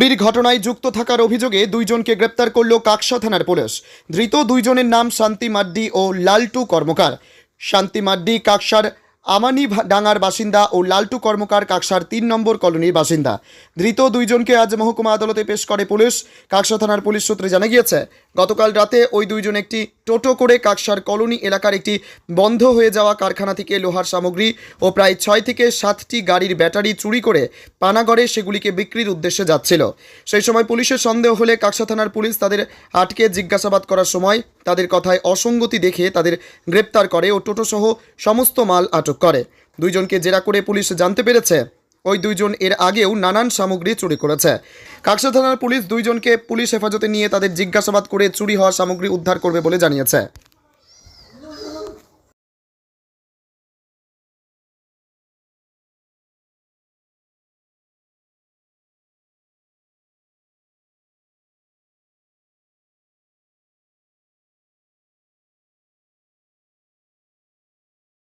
চুরির ঘটনায় যুক্ত থাকার অভিযোগে দুইজনকে গ্রেপ্তার করল কাকসা থানার পুলিশ। ধৃত দুইজনের নাম শান্তি মাড্ডি ও লালটু কর্মকার। শান্তি মাড্ডি কাকসার আমানি ডাঙ্গার বাসিন্দা ও লালটু কর্মকার কাকসার তিন নম্বর কলোনির বাসিন্দা। ধৃত দুইজনকে আজ মহকুমা আদালতে পেশ করে পুলিশ। কাকসা থানার পুলিশ সূত্রে জানা গিয়েছে, গতকাল রাতে ওই দুইজন একটি টোটো করে কাকসার কলোনি এলাকার একটি বন্ধ হয়ে যাওয়া কারখানা থেকে লোহার সামগ্রী ও প্রায় ছয় থেকে সাতটি গাড়ির ব্যাটারি চুরি করে পানাগড়ে সেগুলিকে বিক্রির উদ্দেশ্যে যাচ্ছিল। সেই সময় পুলিশের সন্দেহ হলে কাকসা থানার পুলিশ তাদের আটকে জিজ্ঞাসাবাদ করার সময় তাদের কথায় অসঙ্গতি দেখে তাদের গ্রেপ্তার করে ও টোটো সহ সমস্ত মাল আটক করে। দুইজনকে জেরা করে পুলিশ জানতে পেরেছে। ওই দুইজন এর আগেও নানান সামগ্রী চুরি করেছে। কাকসা থানার পুলিশ দুইজনকে পুলিশ হেফাজতে নিয়ে তাদের জিজ্ঞাসাবাদ করে চুরি হওয়া সামগ্রী উদ্ধার করবে বলে জানিয়েছে।